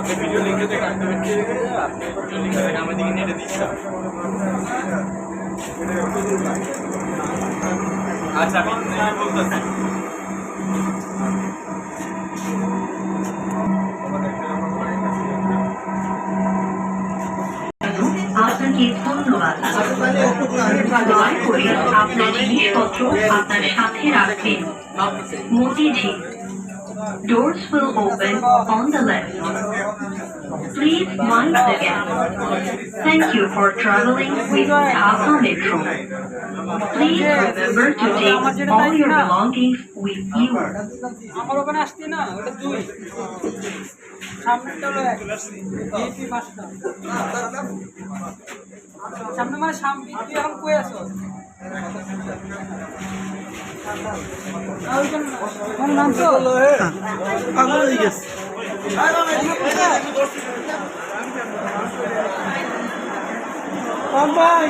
আপনি ভিডিও লিঙ্কে থেকে আপনি আপনি ভিডিও লিঙ্কে থেকে আমার দিকে নেটে দিচ্ছেন আচ্ছা আমি বলতেছি আপনাকে ধন্যবাদ দয়া করে আপনার জিনিসপত্র আপনার সাথে রাখবেন মোদিজি Doors will open on the left. Please mind the gap. Thank you for traveling with Dhaka Metro. Please remember to take all your belongings with you. সামনে মানে সামনে তুই এখন কই আছো? ভাই